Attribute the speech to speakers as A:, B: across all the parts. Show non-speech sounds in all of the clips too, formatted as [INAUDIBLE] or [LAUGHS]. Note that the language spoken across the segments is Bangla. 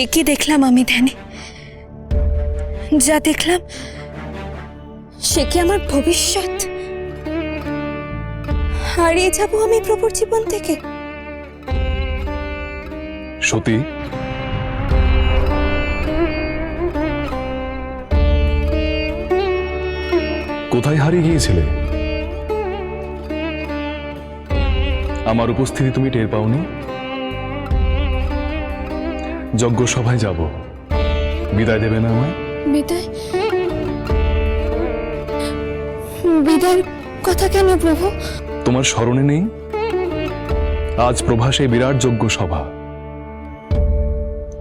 A: একই দেখলাম আমি, ধ্যানে। যা দেখলাম, সে কি আমার ভবিষ্যৎ? হারিয়ে যাব আমি প্রভুর জীবন থেকে।
B: সতী? কোথায় হারিয়ে গিয়েছিলে? আমার উপস্থিতি তুমি টের পাওনি? যজ্ঞ সভায় যাব। বিদায় দেবে না আমায়?
A: বিদায়? বিদায়ের কথা কেন প্রভু?
B: তোমার স্মরণে নেই? আজ প্রভাসে বিরাট যজ্ঞ সভা।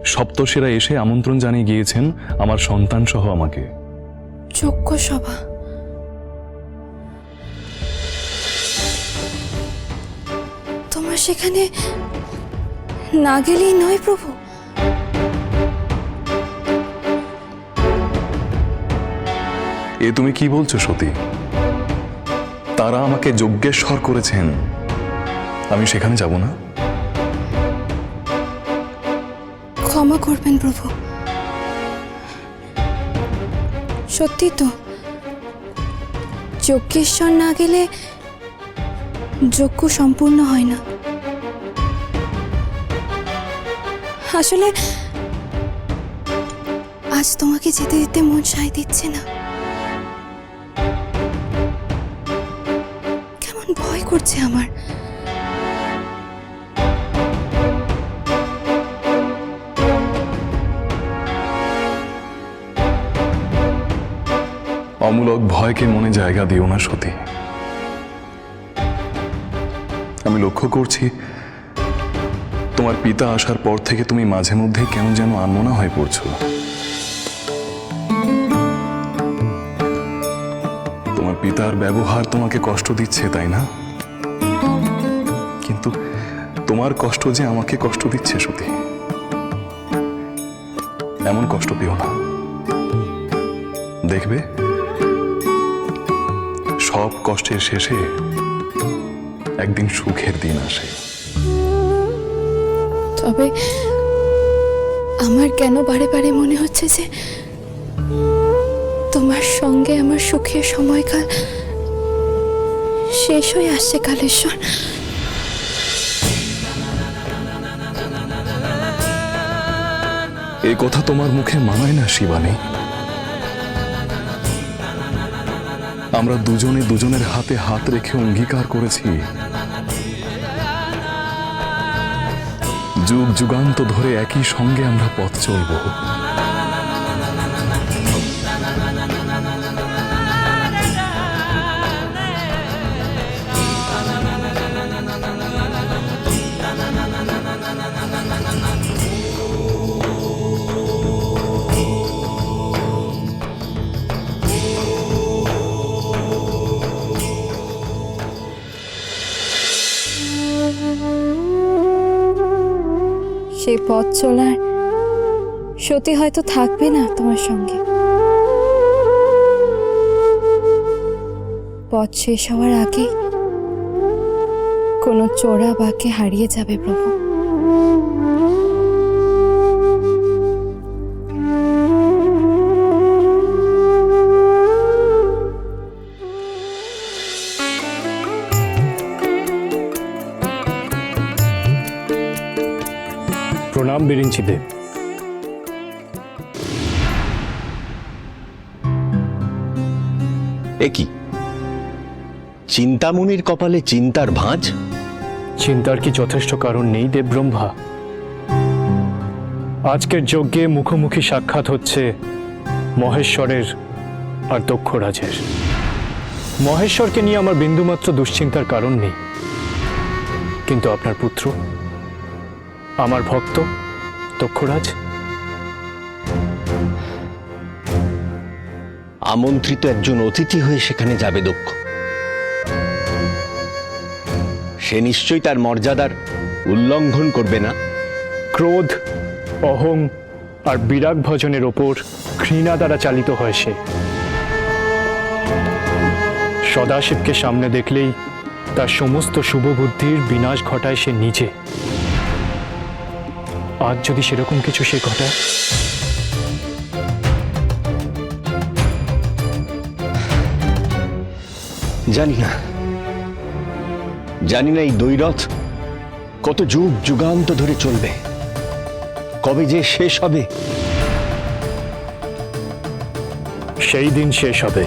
B: সপ্তসেরা এসে আমন্ত্রণ জানিয়ে গিয়েছেন আমার সন্তান সহ আমাকে।
A: যোগ্য সভা। তোমার সেখানে না গেলেই নয় প্রভু?
B: এ তুমি কি বলছো, সতী? তারা আমাকে যজ্ঞেশ্বর করেছেন। আমি সেখানে যাব না?
A: ক্ষমা করবেন প্রভু। সত্যি তো, যজ্ঞেশ্বর না গেলে যজ্ঞ সম্পূর্ণ হয় না। আসলে আজ তোমাকে যেতে দিতে মন সায় দিচ্ছে না। করছে আমার।
B: অমূলক ভয়কে মনে জায়গা দিও না, সতী। আমি লক্ষ্য করছি, তোমার পিতা আসার পর থেকে তুমি মাঝে মধ্যে কেন যেন আনমনা হয়ে পড়ছো। তোমার পিতার ব্যবহার তোমাকে কষ্ট দিচ্ছে, তাই না? তোমার কষ্ট যে আমাকে কষ্ট দিচ্ছে সতী, এমন কষ্ট পেও না। দেখবে, সব কষ্টের শেষে একদিন সুখের দিন আসে।
A: তবে আমার কেন বারে বারে মনে হচ্ছে যে তোমার সঙ্গে আমার সুখের সময়কাল শেষ হয়ে আসছে কালেশ্বর।
B: এই কথা তোমার মুখে মানায় না, শিবানী। আমরা দুজনে দুজনের হাতে হাত রেখে অঙ্গীকার করেছি। যুগ যুগান্ত ধরে একই সঙ্গে আমরা পথ চলব।
A: সেই পথ চলার সত্যি হয়তো থাকবে না তোমার সঙ্গে। পথ শেষ হওয়ার আগে কোনো চোরা বাকে হারিয়ে যাবে প্রভু।
C: প্রণাম বিরিঞ্চি দেব।
D: এ কি? চিন্তামণির কপালে চিন্তার ভাঁজ?
C: চিন্তার কি যথেষ্ট কারণ নেই দেবব্রহ্মা। আজকের যজ্ঞে মুখোমুখি সাক্ষাৎ হচ্ছে মহেশ্বরের আর দক্ষরাজের। মহেশ্বরকে নিয়ে আমার বিন্দুমাত্র দুশ্চিন্তার কারণ নেই। কিন্তু আপনার পুত্র? আমার ভক্ত দক্ষরাজ?
D: আমন্ত্রিত একজন অতিথি হয়ে সেখানে যাবে দক্ষ। সে নিশ্চয়ই তার মর্যাদার উল্লঙ্ঘন করবে না।
C: ক্রোধ অহং আর বিরাগ ভজনের ওপর ঘৃণা দ্বারা চালিত হয় সে। সদাশিবকে সামনে দেখলেই তার সমস্ত শুভ বুদ্ধির বিনাশ ঘটায় সে নিজে। আজ যদি সেরকম কিছু সে ঘটায়?
D: জানি না। জানি না এই দৈরথ কত যুগ যুগান্ত ধরে চলবে। কবে যে শেষ হবে।
C: সেই দিন শেষ হবে।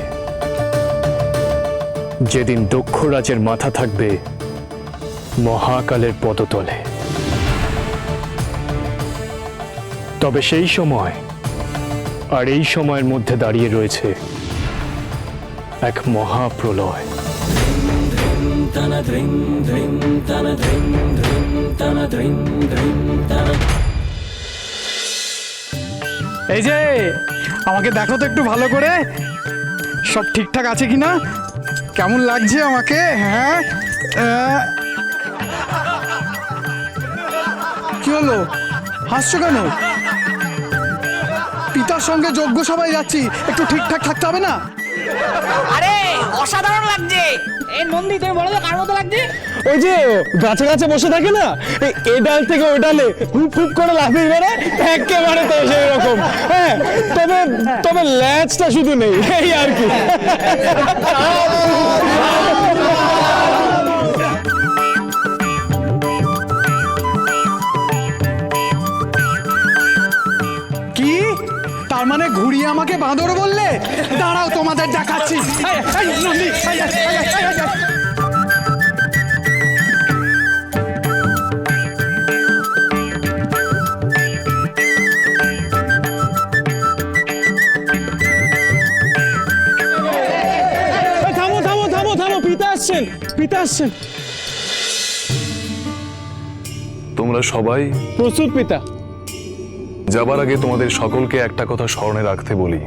C: যেদিন দক্ষরাজের মাথা থাকবে মহাকালের পদতলে। তবে সেই সময় আর এই সময়ের মধ্যে দাঁড়িয়ে রয়েছে এক মহাপ্রলয়।
E: এই যে, আমাকে দেখো তো একটু ভালো করে। সব ঠিকঠাক আছে কিনা কেমন লাগছে আমাকে? হ্যাঁ? কি হলো? হাসছো কেন? পিতার সঙ্গে যজ্ঞ সবাই যাচ্ছি। একটু ঠিকঠাক থাকতে হবে না?
F: আরে অসাধারণ লাগছে। এই নন্দী তুমি বলো তো কার মতো লাগছে?
G: ওই যে গাছে গাছে বসে থাকে না? এই এ ডাল থেকে ওই ডালে হুপ হুপ করে লাফিয়ে বেড়ায় একেবারে তো সেই রকম হ্যাঁ তবে তবে ল্যাচটা শুধু নেই এই আর কি। [LAUGHS]
E: মানে ঘুরিয়ে আমাকে বাঁদর বললে? দাঁড়াও তোমাদের দেখাচ্ছি।
G: থামো থামো থামো থামো পিতা আসছেন পিতা আসছেন।
B: তোমরা সবাই
G: প্রস্তুত পিতা।
B: যাবার আগে তোমাদের সকলকে একটা কথা স্মরণে রাখতে বলি।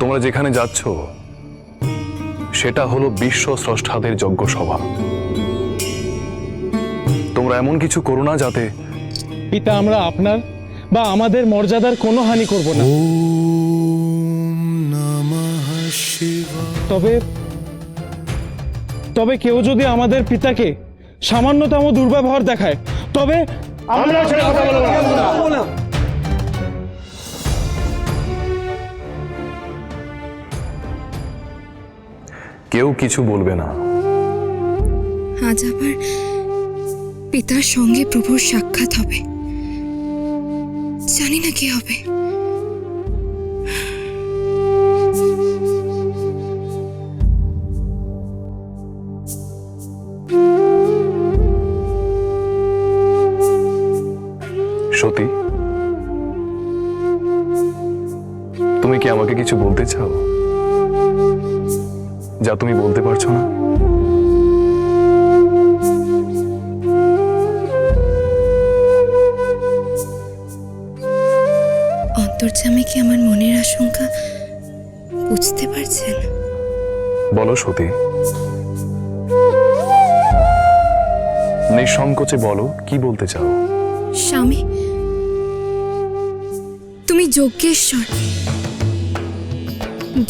B: তোমরা যেখানে যাচ্ছ সেটা হলো বিশ্ব স্রষ্টাদের যজ্ঞ সভা। তোমরা এমন কিছু করো না যাতে
G: পিতা আমরা আপনার বা আমাদের মর্যাদার কোনো হানি করব না। তবে তবে কেউ যদি আমাদের পিতাকে সামান্যতম দুর্ব্যবহার দেখায় তবে আমরা ছেড়ে কথা বলব না।
B: কেউ কিছু বলবে না।
A: আজ আবার পিতার সঙ্গে প্রভুর সাক্ষাৎ হবে। জানি না কি হবে।
B: সতী তুমি কি আমাকে কিছু বলতে চাও? যা তুমি বলতে পারছ না।
A: অন্তর্জামে কি আমার মনের আশঙ্কা বুঝতে পারছেন?
B: বলো সতী। নিঃসংকোচে বলো কি বলতে চাও?
A: স্বামী তুমি যজ্ঞেশ্বর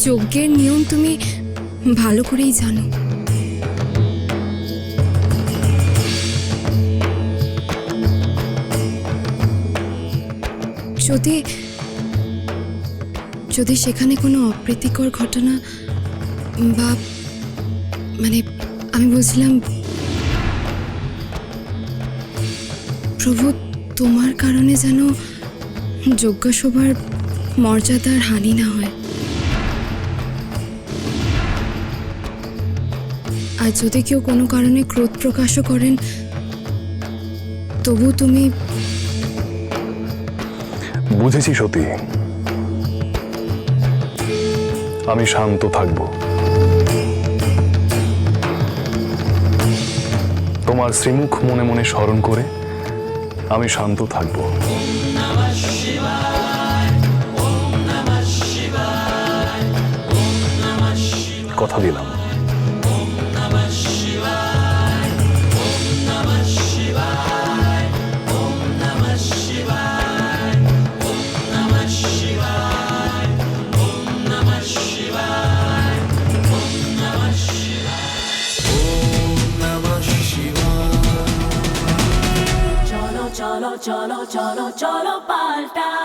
A: যজ্ঞের নিয়ম তুমি ভালো করেই জানো। যদি যদি সেখানে কোনো অপ্রীতিকর ঘটনা বা মানে আমি বলছিলাম, প্রভু তোমার কারণে যেন যজ্ঞসভার মর্যাদার হানি না হয়। আর যদি কেউ কোনো কারণে ক্রোধ প্রকাশও করেন, তবু তুমি
B: বুঝেছি সতী। আমি শান্ত থাকব। তোমার শ্রীমুখ মনে মনে স্মরণ করে আমি শান্ত থাকব। কথা দিলাম।
H: Cholo, cholo, cholo, palta.